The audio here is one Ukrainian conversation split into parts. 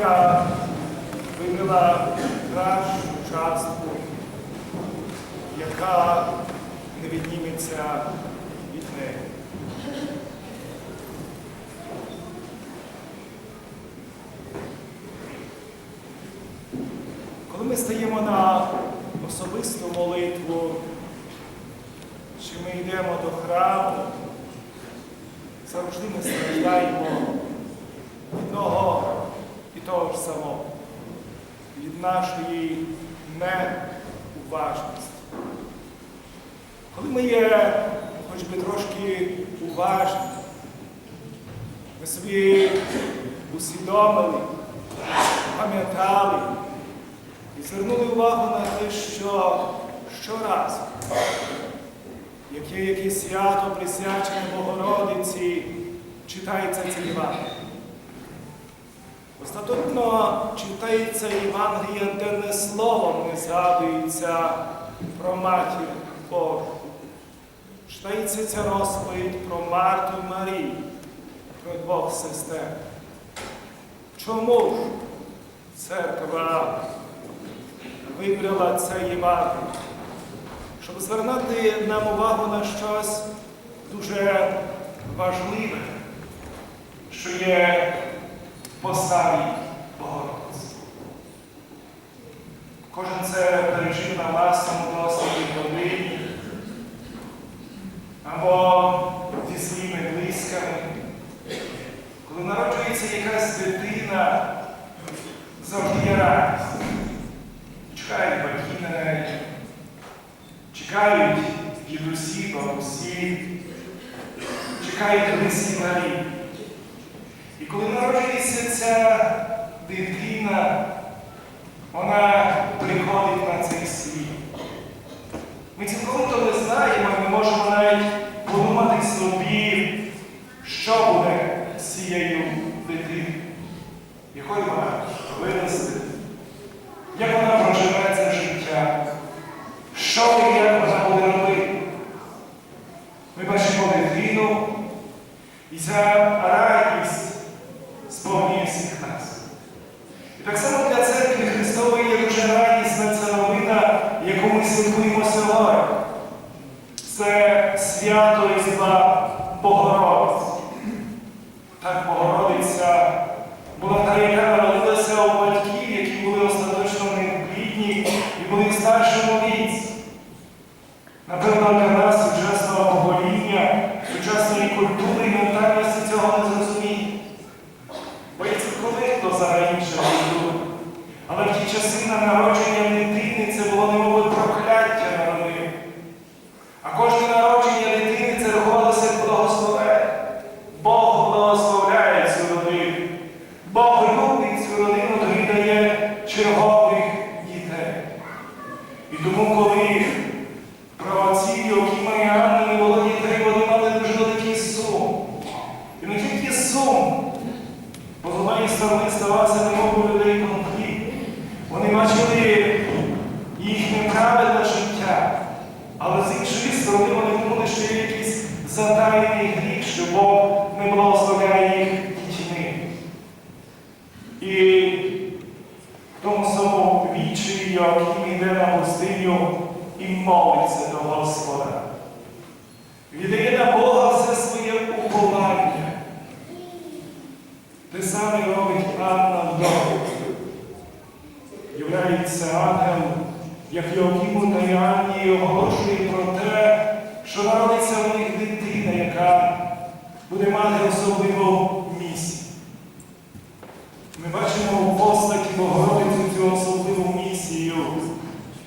Марія вивела кращу частку, яка не відніметься від неї. Коли ми стаємо на особисту молитву, чи ми йдемо до храму, завжди ми страждаємо одного того ж самого, від нашої неуважності. Коли ми є хоч би трошки уважні, ми собі усвідомили, пам'ятали і звернули увагу на те, що щоразу, як є якесь свято присвячене Богородиці, читається це Євангеліє. Остаточно читається Євангелія, де не словом не згадується про матір Божу. Читається ця розповідь про Марту і Марію, про двох сестер. Чому ж церква вибрала це Євангеліє? Щоб звернути нам увагу на щось дуже важливе, що є поставі Богородиці. Кожен це пережив на власному досвіді родині або зі своїми близькими. Коли народжується якась дитина, завжди є радість. Чекають батьки на неї, чекають дідусі, бабусі, чекають близькі Марії. І коли народжується ця дитина, вона приходить на цей світ. Ми цілком то не знаємо, ми можемо навіть подумати собі, що буде з цією дитиною, якою вона виросте, як вона проживе це життя, що і як вона буде робити. Ми бачимо дитину, і ця радість сповнює всіх нас. І так само для церкви Христової є дуже радісна ця новина, яку ми святкуємо сьогодні. Це свято Різдва Богородиці. Так Богородиця була та, яка народилася у батьків, які були остаточно не бідні і були в старшому віці. Напевно, для нас сучасного покоління, сучасної культури і ментальності цього не зрозуміє. Бо є цілковито за інше культури. Але в ті часи на народження дитини це було немови прокляття на родину. А кожне народження дитини це рахувалося як благословення. Бог благословляє цю родину. Бог любить цю родину, тоді дає чергових дітей. І тому, коли правоці Йокіма і Анни не було дітей, вони мали дуже великий сум. І не тільки сум, однієї сторони ставався немов людей конфлікт. Вони бачили їхнє правильне життя, але з іншої сторони вони думали, що є якийсь затайний гріх, що Бог не благословляє їх дітьми. І в тому самому вічі Йоаким йде на пустиню і молиться до Господа. Віддає на Бога все своє уповання. Те саме робить Анна вдома. Являється ангел, як Йоакиму та Іоанні, і оголошує про те, що народиться в них дитина, яка буде мати особливу місію. Ми бачимо у постаті Богородицю цю особливу місію,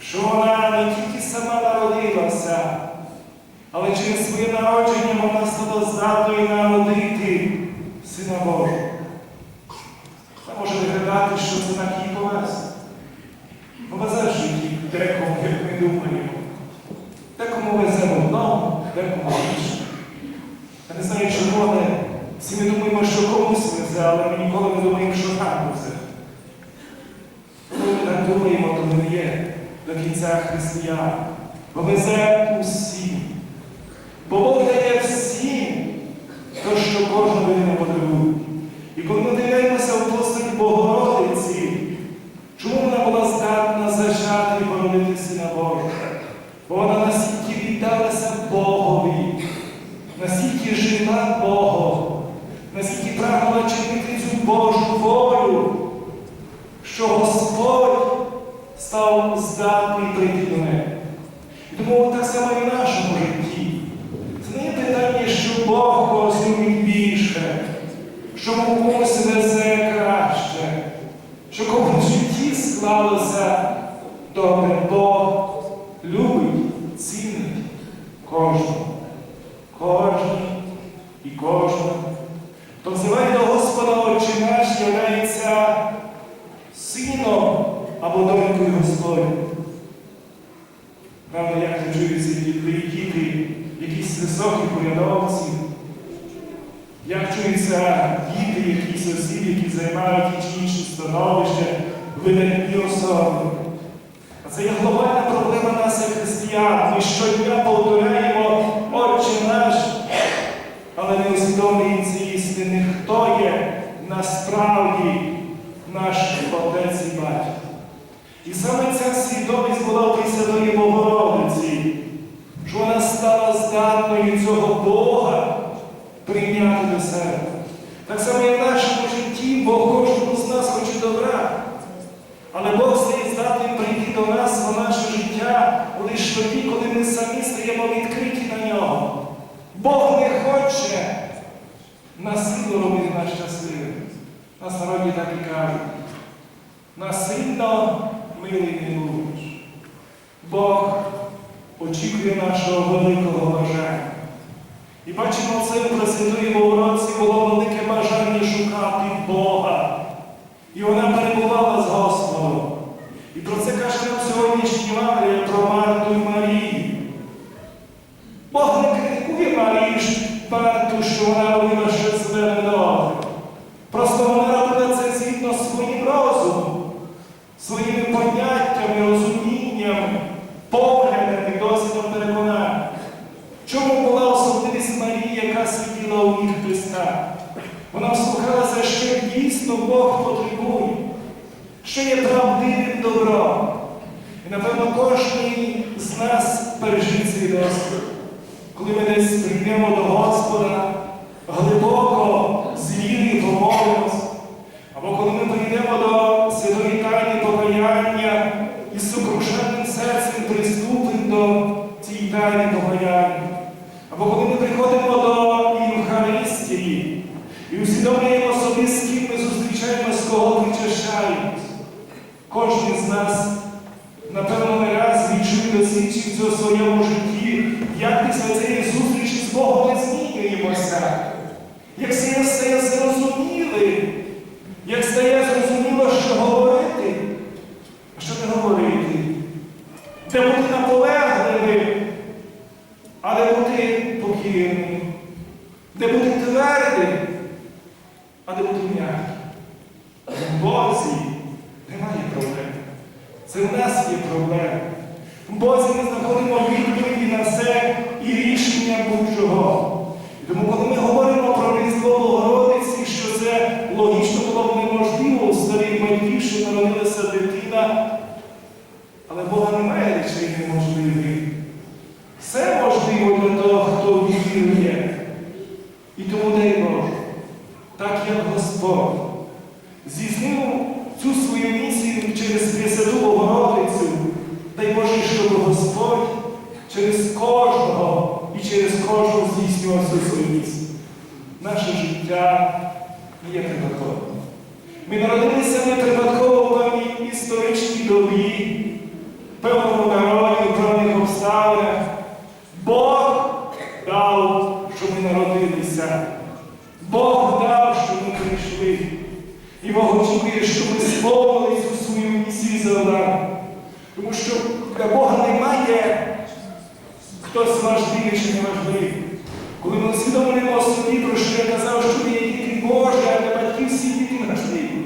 що вона не тільки сама народилася, але через своє народження вона стала здатною народити Сина Божого. Виглядати, що це повезі. Ну, везе в житті декому, як ми думаємо. Декому везе в одному, декому іншому. Я не знаю, чому, але всі ми думаємо, що комусь везе, але ми ніколи не думаємо, що нам везе. Коли ми так думаємо, то ми є до кінця християн, повезе усім. Бо Бог дає всім те, що кожна людина подарує. І коли ми дивимося в постаті Богородиці, чому вона була здатна зачати і породити Сина Божого? Бо вона настільки віддалася Богові, настільки жила Богом, настільки прагнула чинити цю Божу волю, що Господь став здатний прийти до неї. Тому так само і в нашому житті. Це не питання, що Бог когось любить більше, що комусь везе краще, що комусь в житті склалося добре. Бог любить, цінить кожного. Кожний і кожного. Хто взиває до Господа Отче наш, являється сином або донькою Господню. Правда, як не чуються діти, діти, якісь високі порядовці, як чуються діти, якісь осіб, які займають ті чи інші становища, видатні особи. А це є глобальна проблема нас, як християн. Ми щодня повторяємо Отче наш, але не усвідомлюємо цієї істини, хто є насправді наш Отець і Батько. І саме ця свідомість була у Пресвятої Богородиці, що вона стала здатною цього Бога прийняти до себе. Так само і в нашому житті, Бог кожному з нас хоче добра. Але Бог стає здатним прийти до нас в наше життя лише тоді, коли ми самі стаємо відкриті на нього. Бог не хоче насилу робити нас щасливим. Нас народі так і кажуть. Насильно милий не будеш. Бог очікує нашого великого бажання. І бачимо, це в Пресвятої Богородці було велике бажання шукати Бога. І вона перебувала з Господом. І про це каже нам сьогоднішній Євангелія про Марту і Марію. Бог не критикує Марію Марту, що вона робила щось себе недобре. Просто вона робила це згідно своїм розумом, своїми поняттями, досвідом переконання. Чому була особливість Марії, яка сиділа у ніг Христа? Вона вслухалася, що дійсно Бог потребує, що є правдивим добром. І, напевно, кожен з нас пережив цей досвід. Коли ми десь прийдемо до Господа, глибоко з вірою помолимось, або коли ми прийдемо до святої тайни покаяння цієї тайни або коли ми приходимо до Євхаристії і усвідомлюємо собі, з ким ми зустрічаємось, кого причащаємось. Кожен з нас, напевно, не раз відчує досвідчив у своєму житті, як після цієї зустрічі з Богом ми змінюємося, як стає стає зрозумілим, як стає зрозуміло, що говорити, а що не говорити, де бути наполегливим, а де бути покірним, де бути твердим, а де бути м'яким. В Бозі немає проблем. Це в нас є проблеми. В Бозі ми знаходимо відповіді на все і рішення будь-чого. І тому, коли ми говоримо про Різдво Богородиці, що це логічно було б неможливо у старій батьків, що народилася дитина, але Бога немає речей неможливих. Все можливо для того, хто вірує. І тому дай Боже, так як Господь здійснив цю свою місію через Пресвяту Богородицю, дай Боже, щоб Господь через кожного і через кожного здійснював цю свою місію. Наше життя є припадковим. Ми народилися не припадково в певній історичній добі, певному народі, в певних обставинах. Бог дав, що ми народилися. Бог дав, що ми прийшли. І Богу очікує, що ми сповнили цю свою місію завдання. Тому що для Бога немає хтось важливий чи не важливий. Коли ми усвідомлюємо собі, про що я казав, що ми є діти Божі, а для батьків всі діти важливі.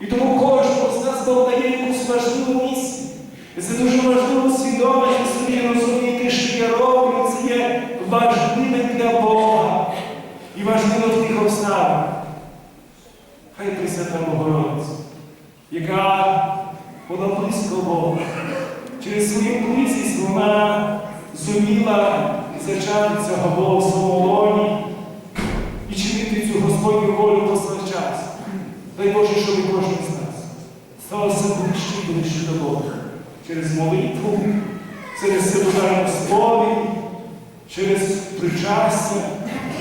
І тому кожному з нас Бог дає якусь важливу місію. І це дуже важливо усвідомити собі розуміти, що я роблю, це є важливе для Бога і важливо в тих обставинах. Хай Пресвята Богородиця, яка була близько Бога, через свою близькість вона зуміла зачати цього Бога в своєму лоні і чинити цю Господню волю повсякчас. Дай Боже, щоб і кожен з нас ставався ближче і ближче до Бога через молитву, через силударну сповідь, через причастя,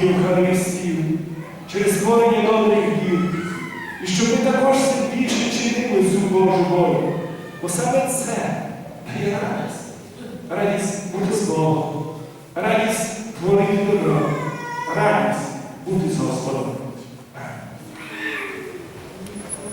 Євхаристію, через створення добрих діл. І щоб ми також більше чинили цю Божу волю. Бо саме це дає радість. Радість бути з Богом, радість творити добро, радість бути з Господом.